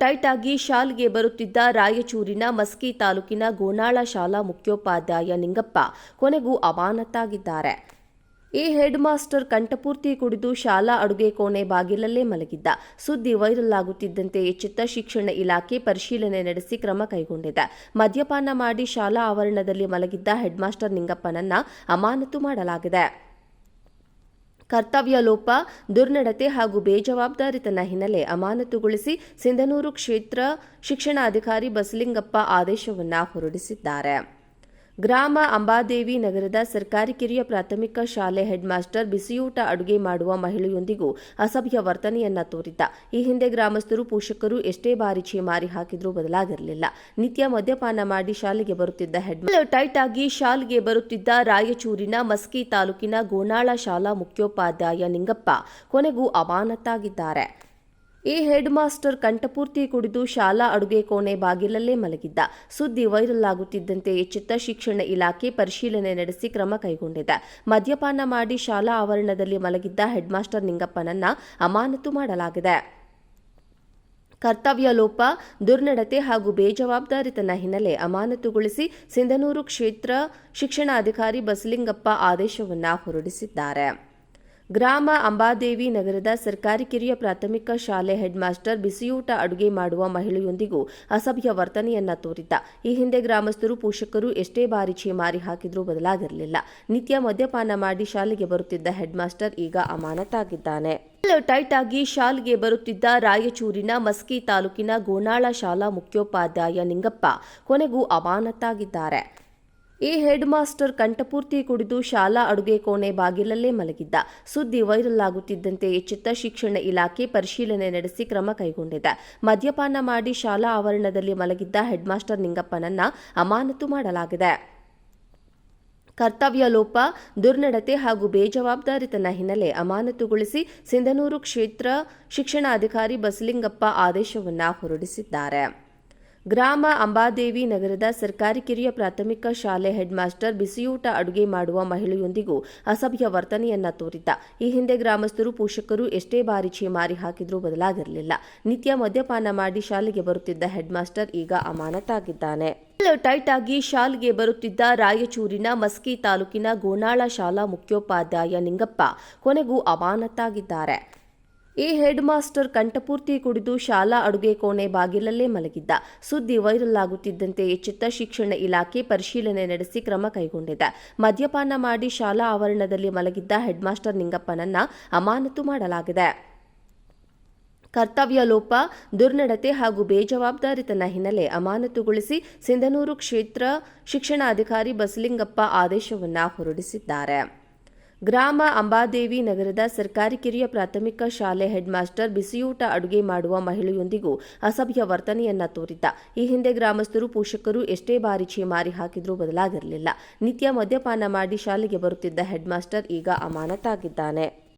Tight ಆಗಿ ಶಾಲೆಗೆ ಬರುತ್ತಿದ್ದ ರಾಯಚೂರಿನ ಮಸ್ಕಿ ತಾಲೂಕಿನ ಗೋನಾಳ ಶಾಲಾ ಮುಖ್ಯೋಪಾಧ್ಯಾಯ ನಿಂಗಪ್ಪ ಕೊನೆಗೂ ಅಮಾನತಾಗಿದ್ದಾರೆ. ಈ ಹೆಡ್ ಮಾಸ್ಟರ್ ಕಂಠಪೂರ್ತಿ ಕುಡಿದು ಶಾಲಾ ಅಡುಗೆ ಕೋಣೆ ಬಾಗಿಲಲ್ಲೇ ಮಲಗಿದ್ದ. ಸುದ್ದಿ ವೈರಲ್ ಆಗುತ್ತಿದ್ದಂತೆ ಎಚ್ಚೆತ್ತ ಶಿಕ್ಷಣ ಇಲಾಖೆ ಪರಿಶೀಲನೆ ನಡೆಸಿ ಕ್ರಮ ಕೈಗೊಂಡಿದೆ. ಮದ್ಯಪಾನ ಮಾಡಿ ಶಾಲಾ ಆವರಣದಲ್ಲಿ ಮಲಗಿದ್ದ ಹೆಡ್ ಮಾಸ್ಟರ್ ನಿಂಗಪ್ಪನನ್ನ ಅಮಾನತು ಮಾಡಲಾಗಿದೆ. ಕರ್ತವ್ಯ ಲೋಪ ದುರ್ನಡತೆ ಹಾಗೂ ಬೇಜವಾಬ್ದಾರಿತನ ಹಿನ್ನೆಲೆ ಅಮಾನತುಗೊಳಿಸಿ ಸಿಂಧನೂರು ಕ್ಷೇತ್ರ ಶಿಕ್ಷಣಾಧಿಕಾರಿ ಬಸಲಿಂಗಪ್ಪ ಆದೇಶವನ್ನು ಹೊರಡಿಸಿದ್ದಾರೆ. ಗ್ರಾಮ ಅಂಬಾದೇವಿ ನಗರದ ಸರ್ಕಾರಿ ಕಿರಿಯ ಪ್ರಾಥಮಿಕ ಶಾಲೆ ಹೆಡ್ ಮಾಸ್ಟರ್ ಬಿಸಿಯೂಟ ಅಡುಗೆ ಮಾಡುವ ಮಹಿಳೆಯೊಂದಿಗೂ ಅಸಭ್ಯ ವರ್ತನೆಯನ್ನ ತೋರಿದ್ದ. ಈ ಹಿಂದೆ ಗ್ರಾಮಸ್ಥರು ಪೋಷಕರು ಎಷ್ಟೇ ಬಾರಿ ಛೇಮಾರಿ ಹಾಕಿದ್ರೂ ಬದಲಾಗಿರಲಿಲ್ಲ ನಿತ್ಯ ಮದ್ಯಪಾನ ಮಾಡಿ ಶಾಲೆಗೆ ಬರುತ್ತಿದ್ದ ಹೆಡ್ ಟೈಟ್ ಆಗಿ ಶಾಲೆಗೆ ಬರುತ್ತಿದ್ದ ರಾಯಚೂರಿನ ಮಸ್ಕಿ ತಾಲೂಕಿನ ಗೋನಾಳ ಶಾಲಾ ಮುಖ್ಯೋಪಾಧ್ಯಾಯ ನಿಂಗಪ್ಪ ಕೊನೆಗೂ ಅಮಾನತಾಗಿದ್ದಾರೆ ಈ ಹೆಡ್ ಮಾಸ್ಟರ್ ಕಂಠಪೂರ್ತಿ ಕುಡಿದು ಶಾಲಾ ಅಡುಗೆ ಕೋಣೆ ಬಾಗಿಲಲ್ಲೇ ಮಲಗಿದ್ದ. ಸುದ್ದಿ ವೈರಲ್ ಆಗುತ್ತಿದ್ದಂತೆ ಎಚ್ಚೆತ್ತ ಶಿಕ್ಷಣ ಇಲಾಖೆ ಪರಿಶೀಲನೆ ನಡೆಸಿ ಕ್ರಮ ಕೈಗೊಂಡಿದೆ ಮದ್ಯಪಾನ ಮಾಡಿ ಶಾಲಾ ಆವರಣದಲ್ಲಿ ಮಲಗಿದ್ದ ಹೆಡ್ ಮಾಸ್ಟರ್ ನಿಂಗಪ್ಪನನ್ನ ಅಮಾನತು ಮಾಡಲಾಗಿದೆ. ಕರ್ತವ್ಯ ಲೋಪ, ದುರ್ನಡತೆ ಹಾಗೂ ಬೇಜವಾಬ್ದಾರಿತನ ಹಿನ್ನೆಲೆ ಅಮಾನತುಗೊಳಿಸಿ ಸಿಂಧನೂರು ಕ್ಷೇತ್ರ ಶಿಕ್ಷಣಾಧಿಕಾರಿ ಬಸಲಿಂಗಪ್ಪ ಆದೇಶವನ್ನು ಹೊರಡಿಸಿದ್ದಾರೆ. ಗ್ರಾಮ ಅಂಬಾದೇವಿ ನಗರದ ಸರ್ಕಾರಿ ಕಿರಿಯ ಪ್ರಾಥಮಿಕ ಶಾಲೆ ಹೆಡ್ ಮಾಸ್ಟರ್ ಬಿಸಿಯೂಟ ಅಡುಗೆ ಮಾಡುವ ಮಹಿಳೆಯೊಂದಿಗೂ ಅಸಭ್ಯ ವರ್ತನೆಯನ್ನ ತೋರಿದ್ದ. ಈ ಹಿಂದೆ ಗ್ರಾಮಸ್ಥರು ಪೋಷಕರು ಎಷ್ಟೇ ಬಾರಿ ಛೇಮಾರಿ ಹಾಕಿದ್ರೂ ಬದಲಾಗಿರಲಿಲ್ಲ. ನಿತ್ಯ ಮದ್ಯಪಾನ ಮಾಡಿ ಶಾಲೆಗೆ ಬರುತ್ತಿದ್ದ ಹೆಡ್ ಮಾಸ್ಟರ್ ಈಗ ಅಮಾನತಾಗಿದ್ದಾನೆ. ಟೈಟ್ ಆಗಿ ಶಾಲೆಗೆ ಬರುತ್ತಿದ್ದ ರಾಯಚೂರಿನ ಮಸ್ಕಿ ತಾಲೂಕಿನ ಗೋನಾಳ ಶಾಲಾ ಮುಖ್ಯೋಪಾಧ್ಯಾಯ ನಿಂಗಪ್ಪ ಕೊನೆಗೂ ಅಮಾನತಾಗಿದ್ದಾರೆ. ಈ ಹೆಡ್ ಮಾಸ್ಟರ್ ಕಂಠಪೂರ್ತಿ ಕುಡಿದು ಶಾಲಾ ಅಡುಗೆ ಕೋಣೆ ಬಾಗಿಲಲ್ಲೇ ಮಲಗಿದ್ದ. ಸುದ್ದಿ ವೈರಲ್ ಆಗುತ್ತಿದ್ದಂತೆ ಎಚ್ಚೆತ್ತ ಶಿಕ್ಷಣ ಇಲಾಖೆ ಪರಿಶೀಲನೆ ನಡೆಸಿ ಕ್ರಮ ಕೈಗೊಂಡಿದೆ. ಮದ್ಯಪಾನ ಮಾಡಿ ಶಾಲಾ ಆವರಣದಲ್ಲಿ ಮಲಗಿದ್ದ ಹೆಡ್ ಮಾಸ್ಟರ್ ನಿಂಗಪ್ಪನನ್ನ ಅಮಾನತು ಮಾಡಲಾಗಿದೆ. ಕರ್ತವ್ಯ ಲೋಪ, ದುರ್ನಡತೆ ಹಾಗೂ ಬೇಜವಾಬ್ದಾರಿತನ ಹಿನ್ನೆಲೆ ಅಮಾನತುಗೊಳಿಸಿ ಸಿಂಧನೂರು ಕ್ಷೇತ್ರ ಶಿಕ್ಷಣಾಧಿಕಾರಿ ಬಸಲಿಂಗಪ್ಪ ಆದೇಶವನ್ನು ಹೊರಡಿಸಿದ್ದಾರೆ. ಗ್ರಾಮ ಅಂಬಾದೇವಿ ನಗರದ ಸರ್ಕಾರಿ ಕಿರಿಯ ಪ್ರಾಥಮಿಕ ಶಾಲೆ ಹೆಡ್ ಮಾಸ್ಟರ್ ಬಿಸಿಯೂಟ ಅಡುಗೆ ಮಾಡುವ ಮಹಿಳೆಯೊಂದಿಗೂ ಅಸಭ್ಯ ವರ್ತನೆಯನ್ನ ತೋರಿದ್ದ. ಈ ಹಿಂದೆ ಗ್ರಾಮಸ್ಥರು ಪೋಷಕರು ಎಷ್ಟೇ ಬಾರಿ ಛೇಮಾರಿ ಹಾಕಿದ್ರೂ ಬದಲಾಗಿರಲಿಲ್ಲ. ನಿತ್ಯ ಮದ್ಯಪಾನ ಮಾಡಿ ಶಾಲೆಗೆ ಬರುತ್ತಿದ್ದ ಹೆಡ್ ಮಾಸ್ಟರ್ ಈಗ ಅಮಾನತಾಗಿದ್ದಾನೆ. ಟೈಟ್ ಆಗಿ ಶಾಲೆಗೆ ಬರುತ್ತಿದ್ದ ರಾಯಚೂರಿನ ಮಸ್ಕಿ ತಾಲೂಕಿನ ಗೋನಾಳ ಶಾಲಾ ಮುಖ್ಯೋಪಾಧ್ಯಾಯ ನಿಂಗಪ್ಪ ಕೊನೆಗೂ ಅಮಾನತಾಗಿದ್ದಾರೆ. ಈ ಹೆಡ್ ಮಾಸ್ಟರ್ ಕಂಠಪೂರ್ತಿ ಕುಡಿದು ಶಾಲಾ ಅಡುಗೆ ಕೋಣೆ ಬಾಗಿಲಲ್ಲೇ ಮಲಗಿದ್ದ. ಸುದ್ದಿ ವೈರಲ್ ಆಗುತ್ತಿದ್ದಂತೆ ಎಚ್ಚೆತ್ತ ಶಿಕ್ಷಣ ಇಲಾಖೆ ಪರಿಶೀಲನೆ ನಡೆಸಿ ಕ್ರಮ ಕೈಗೊಂಡಿದೆ. ಮದ್ಯಪಾನ ಮಾಡಿ ಶಾಲಾ ಆವರಣದಲ್ಲಿ ಮಲಗಿದ್ದ ಹೆಡ್ ಮಾಸ್ಟರ್ ನಿಂಗಪ್ಪನನ್ನ ಅಮಾನತು ಮಾಡಲಾಗಿದೆ. ಕರ್ತವ್ಯ ಲೋಪ, ದುರ್ನಡತೆ ಹಾಗೂ ಬೇಜವಾಬ್ದಾರಿತನ ಹಿನ್ನೆಲೆ ಅಮಾನತುಗೊಳಿಸಿ ಸಿಂಧನೂರು ಕ್ಷೇತ್ರ ಶಿಕ್ಷಣಾಧಿಕಾರಿ ಬಸಲಿಂಗಪ್ಪ ಆದೇಶವನ್ನು ಹೊರಡಿಸಿದ್ದಾರೆ. ಗ್ರಾಮ ಅಂಬಾದೇವಿ ನಗರದ ಸರ್ಕಾರಿ ಕಿರಿಯ ಪ್ರಾಥಮಿಕ ಶಾಲೆ ಹೆಡ್ ಮಾಸ್ಟರ್ ಬಿಸಿಯೂಟ ಅಡುಗೆ ಮಾಡುವ ಮಹಿಳೆಯೊಂದಿಗೂ ಅಸಭ್ಯ ವರ್ತನೆಯನ್ನ ತೋರಿದ್ದ. ಈ ಹಿಂದೆ ಗ್ರಾಮಸ್ಥರು ಪೋಷಕರು ಎಷ್ಟೇ ಬಾರಿ ಛೇಮಾರಿ ಹಾಕಿದ್ರೂ ಬದಲಾಗಿರಲಿಲ್ಲ. ನಿತ್ಯ ಮದ್ಯಪಾನ ಮಾಡಿ ಶಾಲೆಗೆ ಬರುತ್ತಿದ್ದ ಹೆಡ್ ಮಾಸ್ಟರ್ ಈಗ ಅಮಾನತಾಗಿದ್ದಾನೆ.